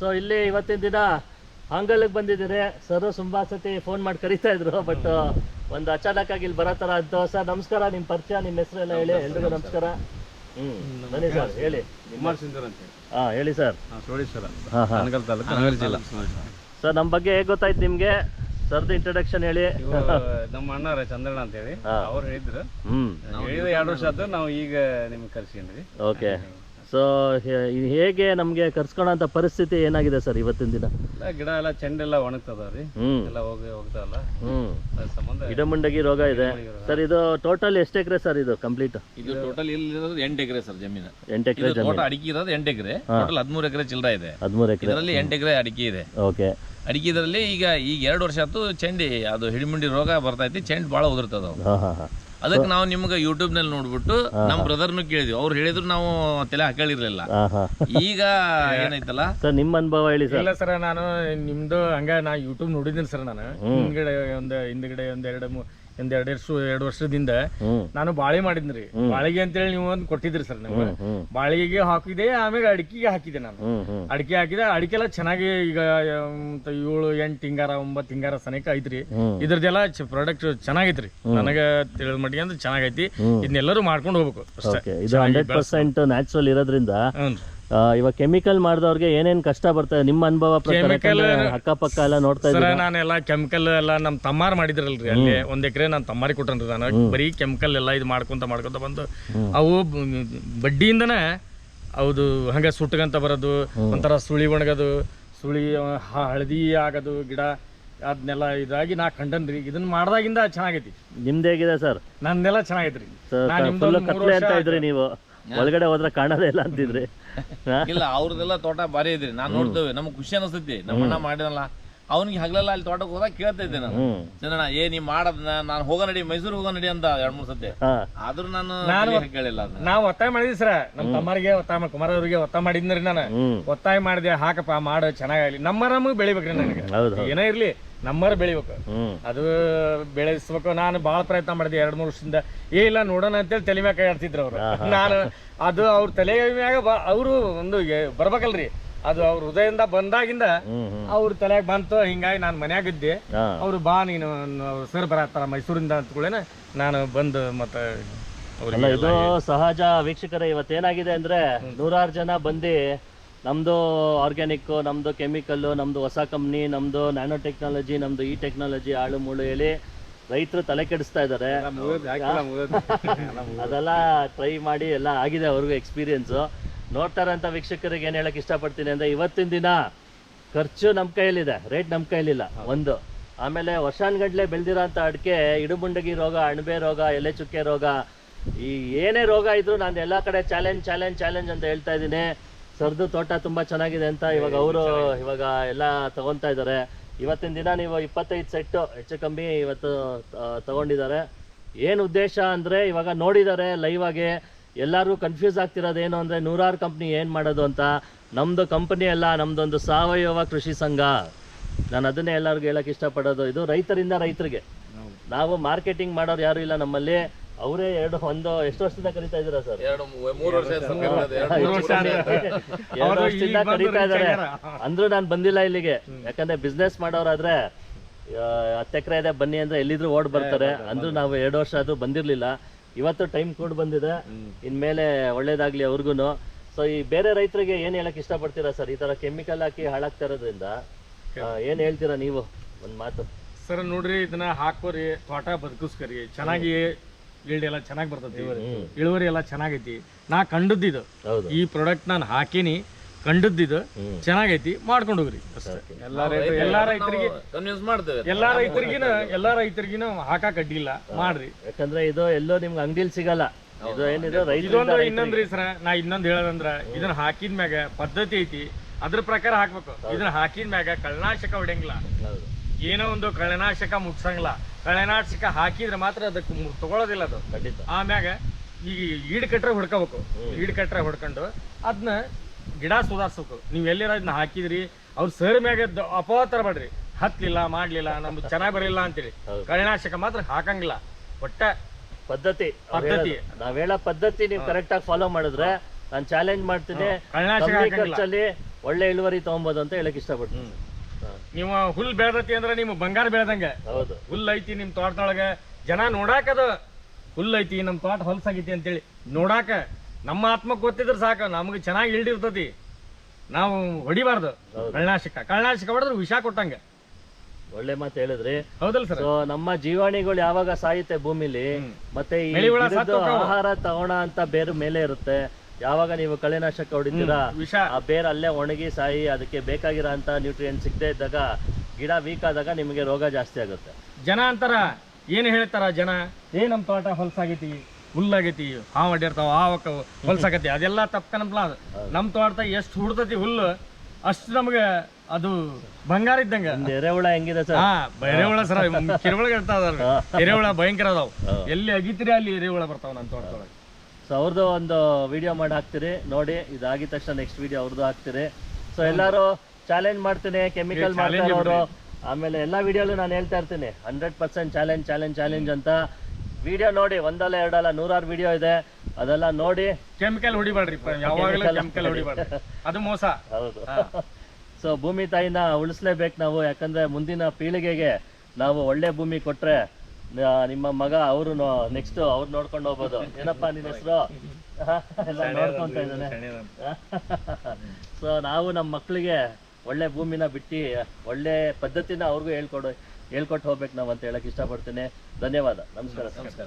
So ಇಲ್ಲಿ ಇವತ್ತಿನ ದಿನ ಹಾಂಗಲ್ಗೆ ಬಂದಿದ್ದೀರಿ. ಸರ್ ತುಂಬಾ ಸತಿ ಫೋನ್ ಮಾಡಿ ಕರಿತಾ ಇದ್ರು ಬಟ್ ಒಂದು ಅಚಾನಕ್ ಆಗಿ ಇಲ್ಲಿ ಬರೋ ಥರ ಅಂತ ಸರ್ ನಮಸ್ಕಾರ ನಿಮ್ಮ ಪರಿಚಯ ನಿಮ್ಮ ಎಲ್ಲ ಹೇಳಿ. ಎಲ್ರಿಗೂ ನಮಸ್ಕಾರ. ಹ್ಮ್. ಬನ್ನಿ ಸರ್ ಹೇಳಿ. ಕುಮಾರ್ ಸಿಂಧರ್ ಅಂತ ಹಾ ಹೇಳಿ ಸರ್. ಸೋಳೇಶ್ವರ ಹಾ ಹಾ. ಅನಗಲ್ ತಾಲೂಕು ಹಾವೇರಿ ಜಿಲ್ಲಾ. ಸರ್. ನಮ್ಮ ಬಗ್ಗೆ ಹೇಗ್ ಗೊತ್ತಾಯ್ತು ನಿಮಗೆ? ಸರ್ದು ಇಂಟ್ರೊಡಕ್ಷನ್ ಹೇಳಿ. ನಮ್ಮ ಅಣ್ಣಾರ ಚಂದ್ರಣ್ಣ ಅಂತ ಹೇಳಿ. ಅವ್ರು ಹೇಳಿದ್ರು. ಹ್ಮ್. ಎರಡು ವರ್ಷ ಆಯ್ತು ನಾವು ಈಗ ನಿಮ್ಗೆ ಕರ್ಸ್ಕೊಂಡ್ರಿ ಓಕೆ ಸೊ ಹೇಗೆ ನಮಗೆ ಅಂತ ಪರಿಸ್ಥಿತಿ ಏನಾಗಿದೆ ಸರ್ ಇವತ್ತಿನ ದಿನ? ಗಿಡ ಎಲ್ಲ ಚೆಂಡೆಲ್ಲ ಒಣಗ್ತದ್ರಿ ಹ್ಮ್. ಎಲ್ಲ ಹೋಗಿ ಹೋಗ್ತಾವಲ್ಲ ಹ್ಮ್. ಅದ್ರ ಸಂಬಂಧ ಗಿಡಮುಂಡಗಿ ರೋಗ ಇದೆ. ಸರ್ ಇದು ಟೋಟಲ್ ಎಷ್ಟು ಎಕರೆ ಸರ್ ಇದು ಕಂಪ್ಲೀಟ್ ಇದು ಟೋಟಲ್ ಇಲ್ಲಿರೋದು ಎಂಟು ಎಕರೆ ಸರ್ ಜಮೀನು. ಎಂಟು ಎಕರೆ ತೋಟ ಅಡಿಕೆ ಇರೋದು ಎಂಟು ಎಕರೆ. ಟೋಟಲ್ ಹದಿಮೂರು ಎಕರೆ ಚಿಲ್ಲರ ಇದೆ. ಹದಿಮೂರು ಎಕರೆ. ಇದರಲ್ಲಿ ಎಂಟು ಎಕರೆ ಅಡಿಕೆ ಇದೆ. ಓಕೆ. ಅಡಿಕೆ ಇದರಲ್ಲಿ ಈಗ ಈಗ ಎರಡು ವರ್ಷ ಆಯ್ತು ಚೆಂಡಿ ಅದು ಹಿಡಿಮುಂಡಿ ರೋಗ ಬರ್ತೈತಿ ಚೆಂಡು ಭಾಳ ಉದುರ್ತದ ಅದಕ್ಕೆ ನಾವು ನಿಮ್ಗೆ ಯೂಟ್ಯೂಬ್ನಲ್ಲಿ ನೋಡ್ಬಿಟ್ಟು ನಮ್ ಬ್ರದರ್ನು ಕೇಳಿದ್ವಿ. ಅವ್ರು ಹೇಳಿದ್ರು ನಾವು ತಲೆ ಹಾಕಳಿರ್ಲಿಲ್ಲ ಈಗ ಏನೈತಲ್ಲ ಸರ್ ನಿಮ್ಮ ಅನುಭವ ಹೇಳಿ ಸರ್. ಇಲ್ಲ ಸರ್ ನಾನು ನಿಮ್ದು ಹಂಗ ನಾ ಯೂಟ್ಯೂಬ್ ನೋಡಿದ್ದೀನಿ ಸರ್ ನಾನು. ಹಿಂದ್ಗಡೆ ಒಂದು ಹಿಂದ್ಗಡೆ ಒಂದ್ ಎರಡು ಮೂ- ಒಂದ್ ಎರಡ್ ವರ್ಷ ಎರಡು ವರ್ಷದಿಂದ ನಾನು ಬಾಳೆ ಮಾಡಿದ್ರಿ ಬಾಳಿಗೆ ಅಂತೇಳಿ ನೀವು ಒಂದ್ ಕೊಟ್ಟಿದ್ರಿ ಸರ್ ನಿಮ್ಗೆ. ಬಾಳಿಗೆ ಬಾಳಿಗೆಗೆ ಹಾಕಿದೆ ಆಮೇಲೆ ಅಡಿಕೆಗೆ ಹಾಕಿದೆ ನಾನು. ಅಡಿಕೆ ಹಾಕಿದೆ ಅಡಿಕೆ ಎಲ್ಲ ಚೆನ್ನಾಗಿ ಈಗ ಏಳು ಎಂಟು ಹಿಂಗಾರ ಒಂಬತ್ತು ಹಿಂಗಾರ ಸನೇಕ ಐತ್ರಿ. ಇದ್ರದೆಲ್ಲ ಇದ್ರದ್ದೆಲ್ಲ ಪ್ರಾಡಕ್ಟ್ ಚೆನ್ನಾಗೈತ್ರಿ. ನನಗ ತಿಳಿದ ಮಟ್ಟಿಗೆ ಅಂದ್ರೆ ಚೆನ್ನಾಗೈತಿ. ಇದನ್ನೆಲ್ಲರೂ ಮಾಡ್ಕೊಂಡು ಹೋಗ್ಬೇಕು ಅಷ್ಟೇ. ನ್ಯಾಚುರಲ್ ಇರೋದ್ರಿಂದ ಇವಾಗ ಕೆಮಿಕಲ್ ಮಾಡಿದವ್ರಿಗೆ ಏನೇನು ಕಷ್ಟ ಬರ್ತದೆ ನಿಮ್ಮ ಅನುಭವ ಪ್ರಕಾರ Chemical- ಯಾಕಂದ್ರೆ ಅಕ್ಕಪಕ್ಕ ಎಲ್ಲ ನೋಡ್ತಾ ಸರ ಇದ್ದೀರಾ? ನಾನೆಲ್ಲ ಕೆಮಿಕಲ್ ಎಲ್ಲ ನಮ್ಮ ತಮ್ಮಾರ್ ಮಾಡಿದ್ರಲ್ರಿ ಅಲ್ಲಿ. ಒಂದ್ ಎಕರೆ ನಾನು ತಮ್ಮಾರಿ ಕೊಟ್ಟನ್ರಿ ನಾನು. ಬರೀ ಕೆಮಿಕಲ್ ಎಲ್ಲ ಇದು ಮಾಡ್ಕೊಂತ ಮಾಡ್ಕೊಂತ ಬಂದು ಅವು ಬ- ಬಡ್ಡಿಯಿಂದನೇ ಹೌದು ಹಂಗ ಸುಟ್ಕಂತ ಬರೋದು ಒಂಥರ ಸುಳಿ ಒಣಗೋದು ಸುಳಿ ಹ- ಹಳದಿ ಆಗೋದು ಗಿಡ ಅದನ್ನೆಲ್ಲ ಇದಾಗಿ ನಾ ಕಂಡನ್ರಿ. ಇದನ್ನ ಮಾಡ್ದಾಗಿಂದ ಚೆನ್ನಾಗೈತಿ. ನಿಮ್ದು ಹೇಗಿದೆ ಸರ್? ನಂದೆಲ್ಲ ಚೆನ್ನಾಗೈತ್ರಿ. ನಾನ್ ಫುಲ್ ಮೂರ್ ಕತ್ಲೆ ವರ್ಷ ಅಂತ ಇದ್ರಿ ನೀವು. ಒಳಗಡೆ ಹೋದ್ರೆ ಕಾಣೋದೇ ಇಲ್ಲ ಅಂತಿದ್ರಿ? ಇಲ್ಲ ಅವ್ರದೆಲ್ಲ ತೋಟ ಬಾರಿ ಇದ್ರಿ ನಾನ್ ನೋಡ್ತೇವೆ. ನಮ್ಗೆ ಖುಷಿ ಅನಿಸ್ತೈತಿ. ನಮ್ಮಣ್ಣ ಮಾಡಿದಲ್ಲ ಅವ್ನಿಗೆ ಹಗಲೆಲ್ಲ ಅಲ್ಲಿ ತೋಟಕ್ಕೆ ಹೋದಾಗ ಕೇಳ್ತೈತೆ ನಾನು. ಹ್ಮ್. ಚಂದ್ರಣ್ಣ ಏ ನೀ ಮಾಡದ ನಾನು ಹೋಗ ನಡಿ ಮೈಸೂರು ಹೋಗ ನಡಿ ಅಂತ ಎರಡ್ ಮೂರ್ ಸತಿ ಆದ್ರೂ ನಾನು ನಾನು- ಕೇಳಿಲ್ಲ ನಾವು ಒತ್ತಾಯ ಮಾಡಿದ್ವಿ ಸರ್. ನಮ್ಮ ತಮ್ಮರಿಗೆ ಒತ್ತಾಯ ಮಾಡಿ ಕುಮಾರ್ ಅವ್ರಿಗೆ ಒತ್ತಾಯ ಮಾಡಿದ್ರಿ ನಾನು. ಒತ್ತಾಯ ಮಾಡಿದೆ ಹಾಕಪ್ಪ ಮಾಡು ಚೆನ್ನಾಗಿ ನಮ್ಮ ನಮಗೆ ಬೆಳಿಬೇಕ್ರಿ ನನಗೆ. ಹೌದು ಏನೇ ಇರ್ಲಿ ನಮ್ಮರ ಬೆಳಿಬೇಕು. ಅದು ಬೆಳೆಸ್ಬೇಕು. ನಾನು ಬಹಳ ಪ್ರಯತ್ನ ಮಾಡಿದೆ ಎರಡ್ ಮೂರು ವರ್ಷದಿಂದ. ಏ ಇಲ್ಲ ನೋಡೋಣ ಅಂತೇಳಿ ತಲೆ ಮ್ಯಾಗ ಕೈ ಆಡ್ತಿದ್ರು ಅವರು. ನಾನು ಅದು ಅವ್ರ ತಲೆ ಮ್ಯಾಗ ಅವರು ಒಂದು ಬರ್ಬೇಕಲ್ರಿ. ಅದು ಅವ್ರ ಹೃದಯದಿಂದ ಬಂದಾಗಿಂದ ಅವ್ರ ತಲೆಯಾಗ ಬಂತು ಹಿಂಗಾಗಿ ನಾನು ಮನ್ಯಾಗ ಇದ್ದೆ. ಅವ್ರು ಬಾ ನೀನು ಸರ್ ಬರತ್ತಾರ ಮೈಸೂರಿಂದ ಅಂದ್ಕೊಳ್ಳೇನ ನಾನು ಬಂದು ಮತ್ತೆ ಅಲ್ಲ ಇದು ಸಹಜ ವೀಕ್ಷಕರ ಇವತ್ತೇನಾಗಿದೆ ಅಂದ್ರೆ ನೂರಾರು ಜನ ಬಂದು ನಮ್ದು ಆರ್ಗ್ಯಾನಿಕ್ ನಮ್ದು ಕೆಮಿಕಲ್ಲು ನಮ್ದು ಹೊಸ ಕಂಪ್ನಿ ನಮ್ದು ನ್ಯಾನೋ ಟೆಕ್ನಾಲಜಿ ನಮ್ದು ಈ ಟೆಕ್ನಾಲಜಿ ಆಳು ಮುಳು ಹೇಳಿ ರೈತರು ತಲೆ ಕೆಡಿಸ್ತಾ ಇದ್ದಾರೆ ಅದೆಲ್ಲ ಟ್ರೈ ಮಾಡಿ ಎಲ್ಲ ಆಗಿದೆ ಅವ್ರಿಗೂ ಎಕ್ಸ್ಪೀರಿಯನ್ಸು ನೋಡ್ತಾರಂತ ವೀಕ್ಷಕರಿಗೆ ಏನು ಹೇಳಕ್ ಇಷ್ಟಪಡ್ತೀನಿ ಅಂದ್ರೆ ಇವತ್ತಿನ ದಿನ ಖರ್ಚು ನಮ್ಮ ಕೈಯಲ್ಲಿದೆ ರೇಟ್ ನಮ್ಮ ಕೈಯಲ್ಲಿಲ್ಲ ಒಂದು. ಆಮೇಲೆ ವರ್ಷಾನ್ಗಟ್ಲೆ ಬೆಳೆದಿರೋಂಥ ಅಡಿಕೆ ಇಡುಬುಂಡಗಿ ರೋಗ ಅಣಬೆ ರೋಗ ಎಲೆ ಚುಕ್ಕೆ ರೋಗ ಈ ಏನೇ ರೋಗ ಇದ್ರು ನಾನು ಎಲ್ಲ ಕಡೆ ಚಾಲೆಂಜ್ ಚಾಲೆಂಜ್ ಚಾಲೆಂಜ್ ಅಂತ ಹೇಳ್ತಾ ಇದ್ದೀನಿ. ಸರ್ದು ತೋಟ ತುಂಬಾ ಚೆನ್ನಾಗಿದೆ ಅಂತ ಇವಾಗ ಅವರು ಇವಾಗ ಎಲ್ಲ ತಗೊಂತಾ ಇದ್ದಾರೆ. ಇವತ್ತಿನ ದಿನ ನೀವು ಇಪ್ಪತ್ತೈದು ಸೆಟ್ಟು ಹೆಚ್ಚು ಕಮ್ಮಿ ಇವತ್ತು ತಗೊಂಡಿದ್ದಾರೆ. ಏನು ಉದ್ದೇಶ ಅಂದರೆ ಇವಾಗ ನೋಡಿದ್ದಾರೆ ಲೈವ್ ಆಗಿ. ಎಲ್ಲರೂ ಕನ್ಫ್ಯೂಸ್ ಆಗ್ತಿರೋದು ಏನು ಅಂದರೆ ನೂರಾರು ಕಂಪ್ನಿ ಏನು ಮಾಡೋದು ಅಂತ. ನಮ್ಮದು ಕಂಪನಿ ಅಲ್ಲ ನಮ್ಮದೊಂದು ಸಾವಯವ ಕೃಷಿ ಸಂಘ. ನಾನು ಅದನ್ನೇ ಎಲ್ಲರಿಗೂ ಹೇಳೋಕ್ಕೆ ಇಷ್ಟಪಡೋದು. ಇದು ರೈತರಿಂದ ರೈತರಿಗೆ. ನಾವು ಮಾರ್ಕೆಟಿಂಗ್ ಮಾಡೋರು ಯಾರು ಇಲ್ಲ ನಮ್ಮಲ್ಲಿ. ಅವರೇ ಎರಡು ಒಂದು ಎಷ್ಟು ವರ್ಷದಿಂದ ಕರಿತಾ ಇದ್ದೀರಾ ಸರ್? ಎರಡು ವರ್ಷದಿಂದ ಕರೀತಾ ಇದ್ದಾರೆ. ಅಂದ್ರೂ ನಾನು ಬಂದಿಲ್ಲ ಇಲ್ಲಿಗೆ. ಯಾಕಂದ್ರೆ ಬಿಸ್ನೆಸ್ ಮಾಡೋರಾದ್ರೆ ಹತ್ತೆಕರೆ ಹತ್ತು ಎಕರೆ ಇದೆ ಬನ್ನಿ ಅಂದ್ರೆ ಎಲ್ಲಿದ್ರು ಓಡ್ ಬರ್ತಾರೆ. ಅಂದ್ರೂ ನಾವು ಎರಡು ವರ್ಷ ಆದ್ರೂ ಬಂದಿರ್ಲಿಲ್ಲ. ಇವತ್ತು ಟೈಮ್ ಕೂಡ ಬಂದಿದೆ. ಇನ್ಮೇಲೆ ಒಳ್ಳೇದಾಗ್ಲಿ ಅವ್ರಿಗೂ ಸೊ ಈ ಬೇರೆ ರೈತರಿಗೆ ಏನ್ ಹೇಳಕ್ ಇಷ್ಟಪಡ್ತೀರಾ ಸರ್? ಈ ತರ ಕೆಮಿಕಲ್ ಹಾಕಿ ಹಾಳಾಗ್ತಾ ಇರೋದ್ರಿಂದ ಆ, ಏನ್ ಹೇಳ್ತೀರಾ ನೀವು? ಒಂದ್ ಮಾತು. ಸರ್ ನೋಡ್ರಿ ಇದನ್ನ ಹಾಕೋರಿ ತೋಟ ಬದುಕಿಸ್ಕರಿ. ಚೆನ್ನಾಗಿ ಈಲ್ಡ್ ಎಲ್ಲ ಚೆನ್ನಾಗಿ ಬರ್ತೈತಿ. ಇಳುವರಿ. ಎಲ್ಲ ಚೆನ್ನಾಗೈತಿ. ನಾ ಕಂಡದ್ದಿದು ಹೌದು. ಈ ಪ್ರಾಡಕ್ಟ್ ನಾನು ಹಾಕೀನಿ. ಕಂಡದ್ದಿದು ಚೆನ್ನಾಗೈತಿ ಮಾಡ್ಕೊಂಡು ಹೋಗ್ರಿ. ಎಲ್ಲಾ ಎಲ್ಲಾ ರೈತರಿಗೆ ಕನ್ವಿನ್ಸ್ ಮಾಡ್ತೇವೆ. ಎಲ್ಲಾ ರೈತರಿಗಿನ ಎಲ್ಲಾ ರೈತರಿಗಿನ ಹಾಕಾಕ್ ಅಡ್ಡಿಲ್ಲ. ಮಾಡ್ರಿ. ಯಾಕಂದ್ರೆ ಇದು ಎಲ್ಲೋ ನಿಮ್ಗೆ ಅಂಗಡಿಲಿ ಸಿಗಲ್ಲ. ಇದು ಏನಿದೆ? ಇದೊಂದು ಇನ್ನೊಂದ್ರಿ ಸರ. ನಾ ಇನ್ನೊಂದ್ ಹೇಳದಂದ್ರ ಇದನ್ನ ಹಾಕಿದ ಮ್ಯಾಗ ಪದ್ಧತಿ ಐತಿ. ಅದ್ರ ಪ್ರಕಾರ ಹಾಕ್ಬೇಕು. ಇದನ್ನ ಹಾಕಿದ ಮ್ಯಾಗ ಕಳ್ಳನಾಶಕ ಹೊಡೆಯಂಗಿಲ್ಲ. ಏನೋ ಒಂದು ಕಳೆನಾಶಕ ಮುಟ್ಸಂಗಿಲ್ಲ. ಕಳೆನಾಶಕ ಹಾಕಿದ್ರೆ ಮಾತ್ರ ಅದಕ್ಕೆ ತಗೊಳ್ಳೋದಿಲ್ಲ ಅದು. ಖಂಡಿತ. ಆಮ್ಯಾಗ ಈಗ ಈಡ್ ಕಟ್ರೆ ಹೊಡ್ಕೋಬೇಕು. ಈಡ್ ಕಟ್ರೆ ಹೊಡ್ಕೊಂಡು ಅದನ್ನ ಗಿಡ ಸುಧಾರಿಸ್ಬೇಕು ನೀವು ಎಲ್ಲಿರ ಇದನ್ನ ಹಾಕಿದ್ರಿ ಅವ್ರ ಸರ್ ಮ್ಯಾಗ ದ- ಮಾಡ್ರಿ. ಹತ್ತಲಿಲ್ಲ ಹತ್ಲಿಲ್ಲ ಮಾಡ್ಲಿಲ್ಲ ನಮ್ದು ಚೆನ್ನಾಗಿ ಬರಲಿಲ್ಲ ಅಂತೇಳಿ ಕಳೆನಾಶಕ ಮಾತ್ರ ಹಾಕಂಗಿಲ್ಲ. ಒಟ್ಟ ಪದ್ಧತಿ ಪದ್ಧತಿ. ನಾವೇಳ ಪದ್ಧತಿ ನೀವು ಕರೆಕ್ಟ್ ಆಗಿ ಫಾಲೋ ಮಾಡಿದ್ರೆ ನಾನು ಚಾಲೆಂಜ್ ಮಾಡ್ತೀನಿ. ಖರ್ಚಲ್ಲಿ ಒಳ್ಳೆ ಇಳುವರಿ ತಗೊಬೋದು ಅಂತ ಹೇಳಕ್ ಇಷ್ಟಪಡ್ತೀನಿ. ನೀವು ಹುಲ್ ಬೆಳೆದತಿ ಅಂದ್ರೆ ನಿಮ್ ಬಂಗಾರ ಬೆಳೆದಂಗೆ. ಹೌದು. ಹುಲ್ ಐತಿ ನಿಮ್ ತೋಟದೊಳಗೆ. ಜನ ನೋಡಾಕದು ಹುಲ್ ಐತಿ ನಮ್ ತೋಟ ಹೊಲ್ಸಾಗೈತಿ ಅಂತೇಳಿ ನೋಡಾಕ ನಮ್ಮ ಆತ್ಮಕ್ಕೆ ಗೊತ್ತಿದ್ರೆ ಸಾಕು ನಮಗೆ ಚೆನ್ನಾಗಿ ಇಲ್ಡಿರ್ತತಿ ನಾವು ಹೊಡಿಬಾರ್ದು. ಕಳ್ಳನಾಶಕ ಕಳ್ಳನಾಶಕ ಹೊಡೆದ್ರೆ ವಿಷ ಕೊಟ್ಟಂಗ. ಒಳ್ಳೆ ಮಾತು ಹೇಳಿದ್ರಿ. ಹೌದಲ್ ಸರ್. ಸೊ ನಮ್ಮ ಜೀವಾಣಿಗಳು ಯಾವಾಗ ಸಾಯುತ್ತೆ ಭೂಮಿಲಿ ಮತ್ತೆ ಈ ಬೆಳೆ ಸತ್ತು ಆಹಾರ ತಗೋಣ ಅಂತ ಬೇರೆ ಮೇಲೆ ಇರುತ್ತೆ. ಯಾವಾಗ ನೀವು ಕಳೆನಾಶಕ ಹೊಡಿತೀರಾ? ವಿಷ. ಆ ಬೇರ್ ಅಲ್ಲೇ ಒಣಗಿ ಸಾಯಿ ಅದಕ್ಕೆ ಬೇಕಾಗಿರೋ ಅಂತ ನ್ಯೂಟ್ರಿಯೆಂಟ್ ಸಿಗದೆ ಇದ್ದಾಗ ಗಿಡ ವೀಕ್ ಆದಾಗ ನಿಮಗೆ ರೋಗ ಜಾಸ್ತಿ ಆಗುತ್ತೆ. ಜನ ಅಂತಾರ ಏನ್ ಹೇಳ್ತಾರ ಜನ? ಏ ನಮ್ ತೋಟ ಹೊಲ್ಸಾಗೈತಿ ಹುಲ್ಲಾಗೈತಿ ಹಾವು ಅಡ್ಡಿರ್ತಾವ ಆವಕ್ಕ ಹೊಲ್ಸಾಕತಿ ಅದೆಲ್ಲ ತಪ್ಕನಪ್ಲ ನಮ್ ತೋಟದಾಗ ಎಷ್ಟು ಹುಡ್ತತಿ ಹುಲ್ಲು ಅಷ್ಟು ನಮ್ಗೆ ಅದು ಬಂಗಾರ ಇದ್ದಂಗ. ಎರೆಹುಳ ಹೆಂಗಿದೆ ಸರ್? ಹಾ ಎರೆಹುಳ ಸರ ಕಿರುಹುಳ ಇರ್ತಾವ ಎರೆಹುಳ ಭಯಂಕರ ಅದಾವ. ಎಲ್ಲಿ ಅಗಿತ್ರಿ ಅಲ್ಲಿ ಎರೆಹುಳ ಬರ್ತಾವ ನನ್ನ ತೋಟದೊಳಗೆ. ಸೊ ಅವ್ರದ್ದು ಒಂದು ವಿಡಿಯೋ ಮಾಡಿ ಹಾಕ್ತೀರಿ ನೋಡಿ ಇದಾಗಿದ ತಕ್ಷಣ ನೆಕ್ಸ್ಟ್ ವಿಡಿಯೋ ಅವ್ರದ್ದು ಹಾಕ್ತೀರಿ. ಸೊ ಎಲ್ಲರೂ ಚಾಲೆಂಜ್ ಮಾಡ್ತೀನಿ ಕೆಮಿಕಲ್ ಮಾಡ್ತಾರೆ ಅವರು. ಆಮೇಲೆ ಎಲ್ಲ ವಿಡಿಯೋಲ್ಲೂ ನಾನು ಹೇಳ್ತಾ ಇರ್ತೀನಿ hundred percent challenge challenge challenge ಅಂತ. ವಿಡಿಯೋ ನೋಡಿ ಒಂದಲ್ಲ ಎರಡಲ್ಲ ನೂರಾರು ವಿಡಿಯೋ ಇದೆ. ಅದೆಲ್ಲ ನೋಡಿ. ಕೆಮಿಕಲ್ ಹೊಡಿಬೇಡ್ರಿ ಯಾವಾಗಲೂ ಕೆಮಿಕಲ್ ಹೊಡಿಬೇಡ್ರಿ. ಅದು ಮೋಸ. ಹೌದು. ಸೊ ಭೂಮಿ ತಾಯಿನ ಉಳಿಸ್ಲೇಬೇಕು ನಾವು. ಯಾಕಂದ್ರೆ ಮುಂದಿನ ಪೀಳಿಗೆಗೆ ನಾವು ಒಳ್ಳೆ ಭೂಮಿ ಕೊಟ್ರೆ ನಿಮ್ಮ ಮಗ ಅವರು ನೆಕ್ಸ್ಟ್ ಅವ್ರು ನೋಡ್ಕೊಂಡು ಹೋಗ್ಬೋದು. ಏನಪ್ಪಾ ನಿನ್ನ ಹೆಸರು? ಎಲ್ಲ ನೋಡ್ಕೊಂತ ಇದ್ದಾನೆ. ಸೊ ನಾವು ನಮ್ಮ ಮಕ್ಕಳಿಗೆ ಒಳ್ಳೆ ಭೂಮಿನ ಬಿಟ್ಟು ಒಳ್ಳೆ ಪದ್ಧತಿನ ಅವ್ರಿಗೂ ಹೇಳ್ಕೊಡು. ಹೇಳ್ಕೊಟ್ಟು ಹೋಗ್ಬೇಕು ನಾವು ಅಂತ ಹೇಳಕ್ ಇಷ್ಟಪಡ್ತೇನೆ. ಧನ್ಯವಾದ. ನಮಸ್ಕಾರ. ನಮಸ್ಕಾರ.